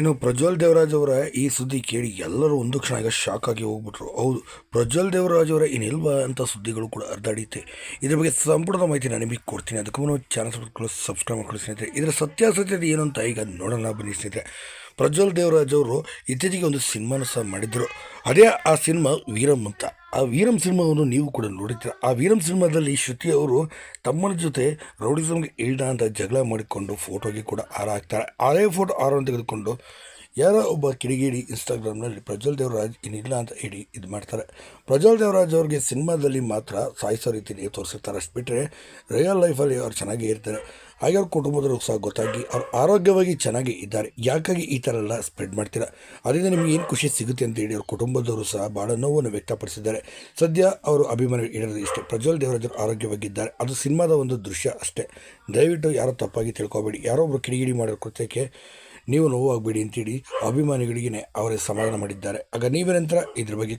ಇನ್ನು ಪ್ರಜ್ವಲ್ ದೇವರಾಜ್ ಅವರ ಈ ಸುದ್ದಿ ಕೇಳಿ ಎಲ್ಲರೂ ಒಂದು ಕ್ಷಣ ಈಗ ಶಾಕ್ ಆಗಿ ಹೋಗ್ಬಿಟ್ರು. ಹೌದು, ಪ್ರಜ್ವಲ್ ದೇವರಾಜ್ ಅವರ ಇನ್ನಿಲ್ವಾ ಅಂತ ಸುದ್ದಿಗಳು ಕೂಡ ಹರಿದಾಡಿತ್ತೆ ಇದ್ರ ಬಗ್ಗೆ ಸಂಪೂರ್ಣ ಮಾಹಿತಿ ನಾನು ನಿಮಗೆ ಕೊಡ್ತೀನಿ. ಅದಕ್ಕೂ ನಾವು ಚಾನಲ್ ಸಬ್ಸ್ಕ್ರೈಬ್ ಮಾಡ್ಕೊಳ್ಳಿ ಸ್ನೇಹಿತರೆ. ಇದರ ಸತ್ಯಾಸತ್ಯತೆ ಏನು ಅಂತ ಈಗ ನೋಡೋಣ ಬನ್ನಿ ಸ್ನೇಹಿತರೆ. ಪ್ರಜ್ವಲ್ ದೇವರಾಜ್ ಅವರು ಇತ್ತೀಚೆಗೆ ಒಂದು ಸಿನಿಮಾನ ಸಹ ಮಾಡಿದ್ರು. ಅದೇ ಆ ಸಿನಿಮಾ ಅಂತ. ಆ ವೀರಂ ಸಿನಿಮಾವನ್ನು ನೀವು ಕೂಡ ನೋಡಿದ್ದೀರ? ಆ ವೀರಂ ಸಿನಿಮಾದಲ್ಲಿ ಶ್ರುತಿ ಅವರು ತಮ್ಮನ ಜೊತೆ ರೌಡಿಸಮ್ಗೆ ಇಲ್ಲ ಅಂತ ಜಗಳ ಮಾಡಿಕೊಂಡು ಫೋಟೋಗೆ ಕೂಡ ಹಾರ ಹಾಕ್ತಾರೆ. ಅದೇ ಫೋಟೋ ಆರನ್ನು ತೆಗೆದುಕೊಂಡು ಯಾರೋ ಒಬ್ಬ ಕಿಡಿಗೇಡಿ ಇನ್ಸ್ಟಾಗ್ರಾಮ್ನಲ್ಲಿ ಪ್ರಜ್ವಲ್ ದೇವರಾಜ್ ಏನಿಲ್ಲ ಅಂತ ಹೇಳಿ ಇದು ಮಾಡ್ತಾರೆ. ಪ್ರಜ್ವಲ್ ದೇವರಾಜ್ ಅವ್ರಿಗೆ ಸಿನಿಮಾದಲ್ಲಿ ಮಾತ್ರ ಸಾಯಿಸೋ ರೀತಿಯಲ್ಲಿ ತೋರಿಸಿರ್ತಾರೆ. ಅಷ್ಟು ಬಿಟ್ಟರೆ ರಿಯಲ್ ಲೈಫಲ್ಲಿ ಅವ್ರು ಚೆನ್ನಾಗಿ ಇರ್ತಾರೆ. ಹಾಗೆ ಅವ್ರ ಕುಟುಂಬದವರು ಸಹ ಗೊತ್ತಾಗಿ ಅವ್ರು ಆರೋಗ್ಯವಾಗಿ ಚೆನ್ನಾಗಿ ಇದ್ದಾರೆ. ಯಾಕಾಗಿ ಈ ಥರ ಎಲ್ಲ ಸ್ಪ್ರೆಡ್ ಮಾಡ್ತೀರಾ? ಅದರಿಂದ ನಿಮಗೆ ಏನು ಖುಷಿ ಸಿಗುತ್ತೆ ಅಂತ ಹೇಳಿ ಅವ್ರ ಕುಟುಂಬದವರು ಸಹ ಭಾಳ ನೋವನ್ನು ವ್ಯಕ್ತಪಡಿಸಿದ್ದಾರೆ. ಸದ್ಯ ಅವರು ಅಭಿಮಾನಿ ಹೇಳೋದು ಇಷ್ಟೇ. ಪ್ರಜ್ವಲ್ ದೇವರಾಜರು ಆರೋಗ್ಯವಾಗಿದ್ದಾರೆ. ಅದು ಸಿನಿಮಾದ ಒಂದು ದೃಶ್ಯ ಅಷ್ಟೇ. ದಯವಿಟ್ಟು ಯಾರೋ ತಪ್ಪಾಗಿ ತಿಳ್ಕೊಬೇಡಿ. ಯಾರೋ ಒಬ್ಬರು ಕಿಡಿಗಿಡಿ ಮಾಡಿರೋ ಕೃತ್ಯಕ್ಕೆ ನೀವು ನೋವಾಗಬೇಡಿ ಅಂತೇಳಿ ಅಭಿಮಾನಿಗಳಿಗೆ ಅವರೇ ಸಮಾಧಾನ ಮಾಡಿದ್ದಾರೆ. ಆಗ ನೀವೇನಂತರ ಇದ್ರ ಬಗ್ಗೆ